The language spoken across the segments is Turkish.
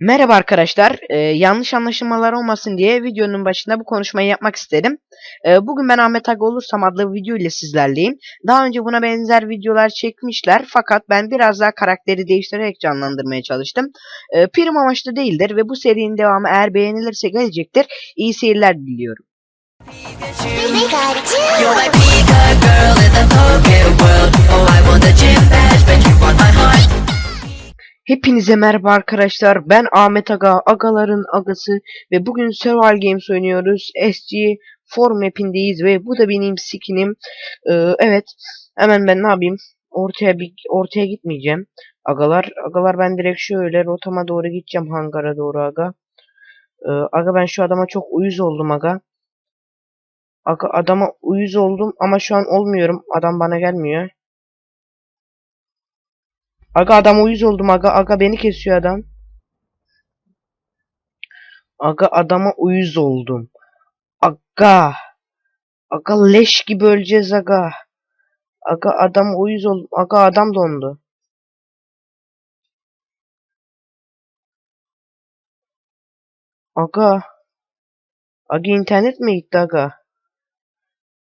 Merhaba arkadaşlar. Ee, yanlış anlaşılmalar olmasın diye videonun başında bu konuşmayı yapmak istedim. Ee, bugün ben Ahmet Aga olursam adlı video ile sizlerleyim. Daha önce buna benzer videolar çekmişler fakat ben biraz daha karakteri değiştirerek canlandırmaya çalıştım. Ee, prim amaçlı değildir ve bu serinin devamı eğer beğenilirse gelecektir. İyi seyirler diliyorum. Hepinize merhaba arkadaşlar. Ben Ahmet Aga, Agaların Agası ve bugün Survival Games oynuyoruz. SG Form map'indeyiz ve bu da benim skinim. Ee, evet. Hemen ben ne yapayım? Ortaya bir ortaya gitmeyeceğim. Agalar, agalar ben direkt şöyle rotama doğru gideceğim hangara doğru aga. Ee, aga ben şu adama çok uyuz oldum aga. Aga adama uyuz oldum ama şu an olmuyorum. Adam bana gelmiyor. Aga adam uyuz oldum aga. Aga beni kesiyor adam. Aga adama uyuz oldum. Aga. Aga leş gibi öleceğiz aga. Aga adam uyuz oldum. Aga adam dondu. Aga. Aga internet mi gitti aga?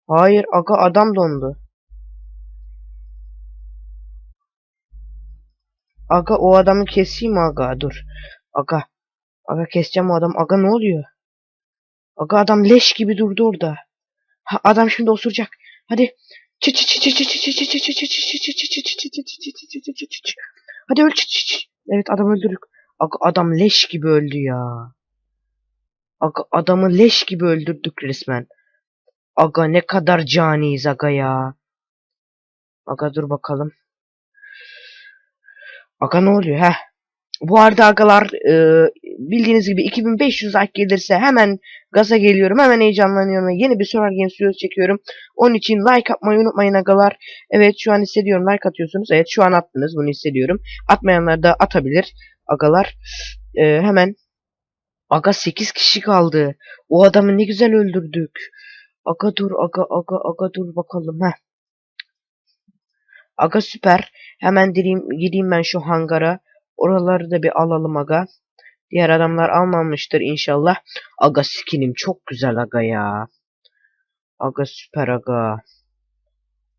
Hayır aga adam dondu. Aga o adamı keseyim aga dur. Aga. Aga keseceğim o adam. Aga ne oluyor? Aga adam leş gibi durdu orada. Ha, adam şimdi osuracak. Hadi. Hadi öl. Evet adam öldürdük. Aga adam leş gibi öldü ya. Aga adamı leş gibi öldürdük resmen. Aga ne kadar caniyiz aga ya. Aga dur bakalım. Aga ne oluyor ha? Bu arada agalar e, bildiğiniz gibi 2500 like gelirse hemen gaza geliyorum. Hemen heyecanlanıyorum ve yeni bir Survival Games videosu çekiyorum. Onun için like atmayı unutmayın agalar. Evet şu an hissediyorum like atıyorsunuz. Evet şu an attınız bunu hissediyorum. Atmayanlar da atabilir agalar. E, hemen Aga 8 kişi kaldı. O adamı ne güzel öldürdük. Aga dur aga aga aga dur bakalım ha. Aga süper. Hemen direyim, gideyim ben şu hangara. Oraları da bir alalım aga. Diğer adamlar almamıştır inşallah. Aga skinim çok güzel aga ya. Aga süper aga.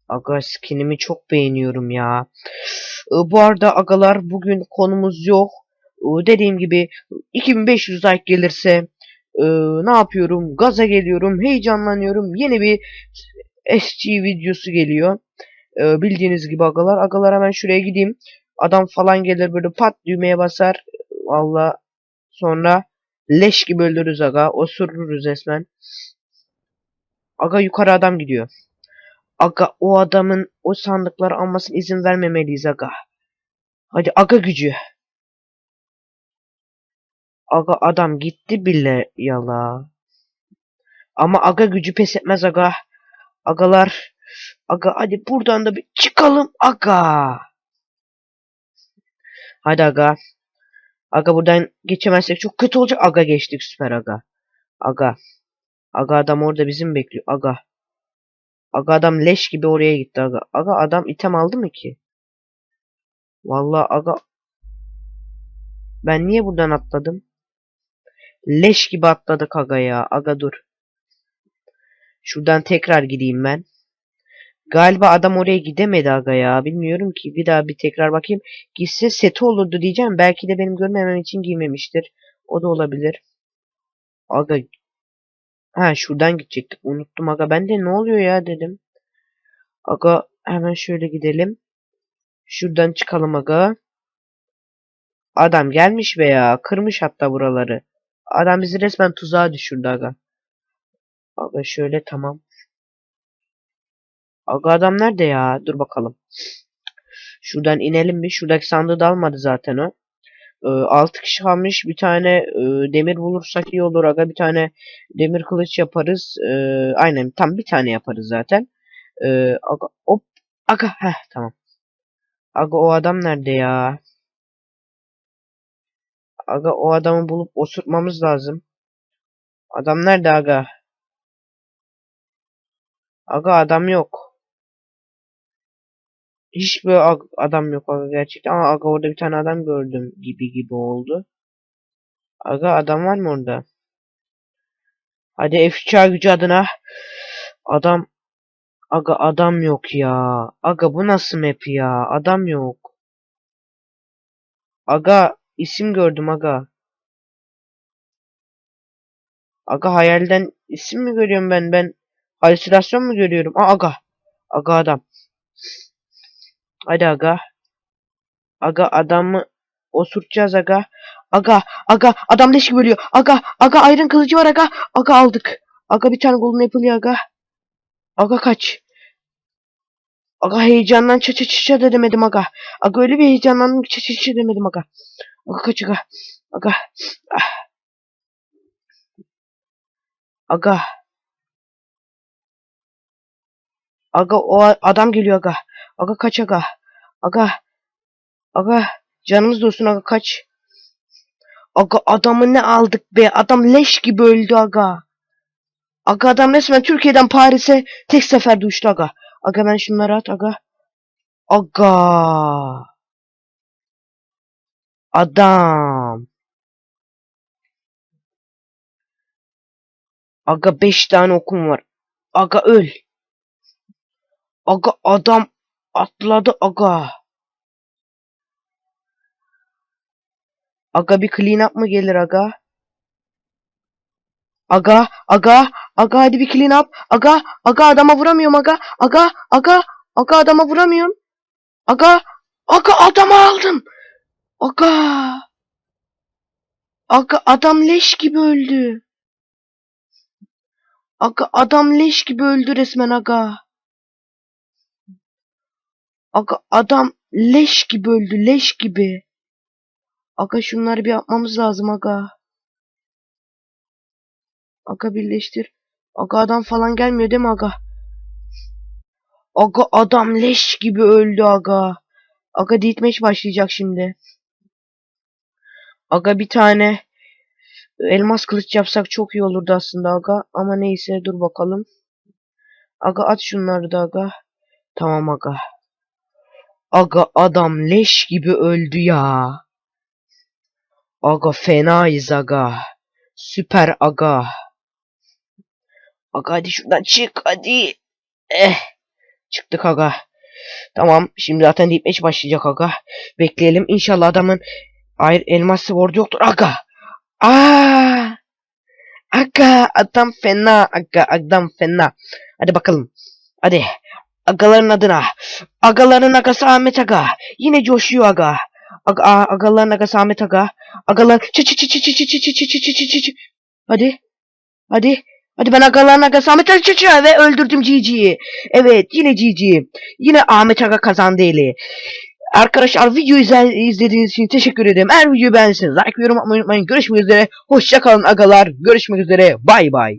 Aga skinimi çok beğeniyorum ya. Ee, Bu arada agalar bugün konumuz yok. Ee, Dediğim gibi 2500 like gelirse e, ne yapıyorum? Gaza geliyorum, heyecanlanıyorum. Yeni bir SG videosu geliyor. Ee, bildiğiniz gibi agalar. Agalar hemen şuraya gideyim. Adam falan gelir böyle pat düğmeye basar. Valla sonra leş gibi öldürürüz aga. Osururuz resmen. Aga yukarı adam gidiyor. Aga o adamın o sandıkları almasına izin vermemeliyiz aga. Hadi aga gücü. Aga adam gitti bile yala. Ama aga gücü pes etmez aga. Agalar. Aga hadi buradan da bir çıkalım aga. Hadi aga. Aga buradan geçemezsek çok kötü olacak. Aga geçtik süper aga. Aga. Aga adam orada bizim bekliyor. Aga. Aga adam leş gibi oraya gitti aga. Aga adam item aldı mı ki? Vallahi aga. Ben niye buradan atladım? Leş gibi atladık aga ya. Aga dur. Şuradan tekrar gideyim ben. Galiba adam oraya gidemedi aga ya. Bilmiyorum ki. Bir daha bir tekrar bakayım. Gitse seti olurdu diyeceğim. Belki de benim görmemem için giymemiştir. O da olabilir. Aga. Ha şuradan gidecektik. Unuttum aga. Ben de ne oluyor ya dedim. Aga hemen şöyle gidelim. Şuradan çıkalım aga. Adam gelmiş veya kırmış hatta buraları. Adam bizi resmen tuzağa düşürdü aga. Aga şöyle tamam. Aga adam nerede ya? Dur bakalım. Şuradan inelim mi? Şuradaki sandığı da almadı zaten o. Ee, 6 kişi kalmış. Bir tane e, demir bulursak iyi olur aga. Bir tane demir kılıç yaparız. Ee, aynen tam bir tane yaparız zaten. Ee, aga hop. Aga heh tamam. Aga o adam nerede ya? Aga o adamı bulup osurtmamız lazım. Adam nerede aga? Aga adam yok. Hiçbir ag- adam yok aga gerçekten ama aga orada bir tane adam gördüm gibi gibi oldu. Aga adam var mı orada? Hadi efşa gücü adına. Adam. Aga adam yok ya. Aga bu nasıl map ya? Adam yok. Aga isim gördüm aga. Aga hayalden isim mi görüyorum ben? Ben halüsinasyon mu görüyorum? Aa, aga. Aga adam. Hadi aga. Aga adamı osurtacağız aga. Aga, aga adam leş gibi ölüyor. Aga, aga ayrın kılıcı var aga. Aga aldık. Aga bir tane golden apple aga. Aga kaç. Aga heyecandan ça ça ça da demedim aga. Aga öyle bir heyecanlandım ça ça ça demedim aga. Aga kaç aga. Aga. Ah. Aga. Aga o adam geliyor aga. Aga kaç aga. Aga. Aga. Canımız dostun aga kaç. Aga adamı ne aldık be. Adam leş gibi öldü aga. Aga adam resmen Türkiye'den Paris'e tek seferde uçtu aga. Aga ben şunları at aga. Aga. Adam. Aga 5 tane okum var. Aga öl. Aga adam atladı aga. Aga bir clean up mı gelir aga? Aga, aga, aga hadi bir clean up. Aga, aga adama vuramıyorum aga. Aga, aga, aga adama vuramıyorum. Aga, aga adamı aldım. Aga. Aga adam leş gibi öldü. Aga adam leş gibi öldü resmen aga. Aga adam leş gibi öldü leş gibi. Aga şunları bir yapmamız lazım aga. Aga birleştir. Aga adam falan gelmiyor değil mi aga? Aga adam leş gibi öldü aga. Aga deathmatch başlayacak şimdi. Aga bir tane elmas kılıç yapsak çok iyi olurdu aslında aga. Ama neyse dur bakalım. Aga at şunları da aga. Tamam aga. Aga adam leş gibi öldü ya. Aga fenayız aga. Süper aga. Aga hadi şuradan çık hadi. Eh. Çıktık aga. Tamam şimdi zaten deathmatch başlayacak aga. Bekleyelim İnşallah adamın Hayır elmas sword yoktur aga. Aa! Aga adam fena aga adam fena. Hadi bakalım. Hadi. Agaların adına. Agaların agası Ahmet aga. Yine coşuyor aga. Aga, agaların agası Ahmet aga. Agalar çı çı çı çı çı çı çı çı çı çı çı çı çı. Hadi. Hadi. Hadi ben agaların agası Ahmet aga çı çı ve öldürdüm GG'yi. Evet yine GG. Yine Ahmet aga kazandı eli. Arkadaşlar videoyu izle- izlediğiniz için teşekkür ederim. Eğer videoyu beğendiyseniz like yorum atmayı unutmayın. Görüşmek üzere. Hoşçakalın agalar. Görüşmek üzere. Bay bay.